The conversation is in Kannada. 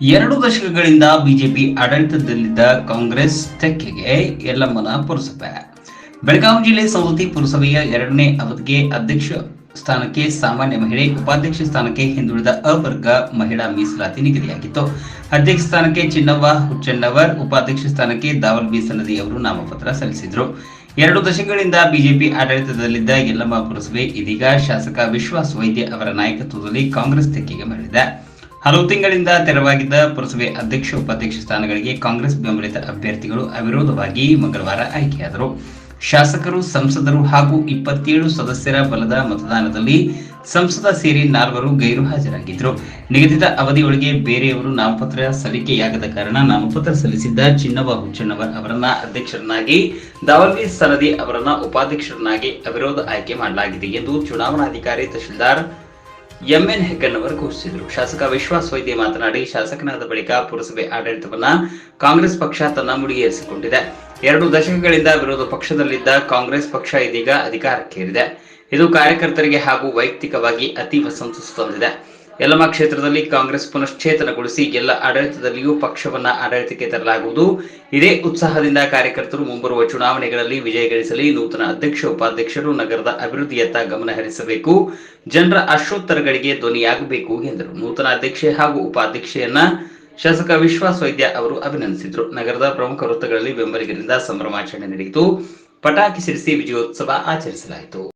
ಎರಡು ದಶಕಗಳಿಂದ ಬಿಜೆಪಿ ಆಡಳಿತದಲ್ಲಿದ್ದ ಕಾಂಗ್ರೆಸ್ ತೆಕ್ಕೆಗೆ ಯಲ್ಲಮ್ಮನ ಪುರಸಭೆ ಬೆಳಗಾವಿ ಜಿಲ್ಲೆ ಸವದತ್ತಿ ಪುರಸಭೆಯ ಎರಡನೇ ಅವಧಿಗೆ ಅಧ್ಯಕ್ಷ ಸ್ಥಾನಕ್ಕೆ ಸಾಮಾನ್ಯ ಮಹಿಳೆ, ಉಪಾಧ್ಯಕ್ಷ ಸ್ಥಾನಕ್ಕೆ ಹಿಂದುಳಿದ ಅವರ್ಗ ಮಹಿಳಾ ಮೀಸಲಾತಿ ನಿಗದಿಯಾಗಿತ್ತು. ಅಧ್ಯಕ್ಷ ಸ್ಥಾನಕ್ಕೆ ಚಿನ್ನವ್ವ ಹುಚ್ಚಣ್ಣವರ್, ಉಪಾಧ್ಯಕ್ಷ ಸ್ಥಾನಕ್ಕೆ ದಾವಲ್ ಬಿ ಅವರು ನಾಮಪತ್ರ ಸಲ್ಲಿಸಿದರು. ಎರಡು ದಶಕಗಳಿಂದ ಬಿಜೆಪಿ ಆಡಳಿತದಲ್ಲಿದ್ದ ಯಲ್ಲಮ್ಮ ಪುರಸಭೆ ಇದೀಗ ಶಾಸಕ ವಿಶ್ವಾಸ್ ವೈದ್ಯ ಅವರ ನಾಯಕತ್ವದಲ್ಲಿ ಕಾಂಗ್ರೆಸ್ ತೆಕ್ಕೆಗೆ ಮರಳಿದೆ. ಹಲವು ತಿಂಗಳಿಂದ ತೆರವಾಗಿದ್ದ ಪುರಸಭೆ ಅಧ್ಯಕ್ಷ, ಉಪಾಧ್ಯಕ್ಷ ಸ್ಥಾನಗಳಿಗೆ ಕಾಂಗ್ರೆಸ್ ಬೆಂಬಲಿತ ಅಭ್ಯರ್ಥಿಗಳು ಅವಿರೋಧವಾಗಿ ಮಂಗಳವಾರ ಆಯ್ಕೆಯಾದರು. ಶಾಸಕರು, ಸಂಸದರು ಹಾಗೂ ಇಪ್ಪತ್ತೇಳು ಸದಸ್ಯರ ಬಲದ ಮತದಾನದಲ್ಲಿ ಸಂಸದ ಸೇರಿ ನಾಲ್ವರು ಗೈರು ಹಾಜರಾಗಿದ್ದರು. ನಿಗದಿತ ಅವಧಿಯೊಳಗೆ ಬೇರೆಯವರು ನಾಮಪತ್ರ ಸಲ್ಲಿಕೆಯಾಗದ ಕಾರಣ ನಾಮಪತ್ರ ಸಲ್ಲಿಸಿದ್ದ ಚಿನ್ನವ ಹುಚ್ಚಣ್ಣವರ್ ಅವರನ್ನ ಅಧ್ಯಕ್ಷರನ್ನಾಗಿ ದಾವಲ್ವಿ ಸನದಿ ಅವರನ್ನ ಉಪಾಧ್ಯಕ್ಷರನ್ನಾಗಿ ಅವಿರೋಧ ಆಯ್ಕೆ ಮಾಡಲಾಗಿದೆ ಎಂದು ಚುನಾವಣಾಧಿಕಾರಿ ತಹಶೀಲ್ದಾರ್ ಎಂಎನ್ ಹೆಗ್ಗನ್ನವರ್ ಘೋಷಿಸಿದರು ಶಾಸಕ ವಿಶ್ವಾಸ್ ವೈದ್ಯ ಮಾತನಾಡಿ, ಶಾಸಕನಾದ ಬಳಿಕ ಪುರಸಭೆ ಆಡಳಿತವನ್ನ ಕಾಂಗ್ರೆಸ್ ಪಕ್ಷ ತನ್ನ ಮುಡಿಗೇರಿಸಿಕೊಂಡಿದೆ. ಎರಡು ದಶಕಗಳಿಂದ ವಿರೋಧ ಪಕ್ಷದಲ್ಲಿದ್ದ ಕಾಂಗ್ರೆಸ್ ಪಕ್ಷ ಇದೀಗ ಅಧಿಕಾರಕ್ಕೇರಿದೆ. ಇದು ಕಾರ್ಯಕರ್ತರಿಗೆ ಹಾಗೂ ವೈಯಕ್ತಿಕವಾಗಿ ಅತೀವ ಸಂತಸ ತಂದಿದೆ. ಯಲ್ಲಮ್ಮ ಕ್ಷೇತ್ರದಲ್ಲಿ ಕಾಂಗ್ರೆಸ್ ಪುನಶ್ಚೇತನಗೊಳಿಸಿ ಎಲ್ಲ ಆಡಳಿತದಲ್ಲಿಯೂ ಪಕ್ಷವನ್ನ ಆಡಳಿತಕ್ಕೆ ತರಲಾಗುವುದು. ಇದೇ ಉತ್ಸಾಹದಿಂದ ಕಾರ್ಯಕರ್ತರು ಮುಂಬರುವ ಚುನಾವಣೆಗಳಲ್ಲಿ ವಿಜಯ ಗಳಿಸಲಿ, ನೂತನ ಅಧ್ಯಕ್ಷ, ಉಪಾಧ್ಯಕ್ಷರು, ನಗರದ ಅಭಿವೃದ್ಧಿಯತ್ತ ಗಮನ ಹರಿಸಬೇಕು. ಜನರ ಅಶೋತ್ತರಗಳಿಗೆ ಧ್ವನಿಯಾಗಬೇಕು ಎಂದರು. ನೂತನ ಅಧ್ಯಕ್ಷೆ ಹಾಗೂ ಉಪಾಧ್ಯಕ್ಷೆಯನ್ನ ಶಾಸಕ ವಿಶ್ವಾಸ್ ವೈದ್ಯ ಅವರು ಅಭಿನಂದಿಸಿದರು. ನಗರದ ಪ್ರಮುಖ ವೃತ್ತಗಳಲ್ಲಿ ಬೆಂಬಲಿಗರಿಂದ ಸಂಭ್ರಮಾಚರಣೆ ನಡೆಯಿತು. ಪಟಾಕಿ ಸಿಡಿಸಿ ವಿಜಯೋತ್ಸವ ಆಚರಿಸಲಾಯಿತು.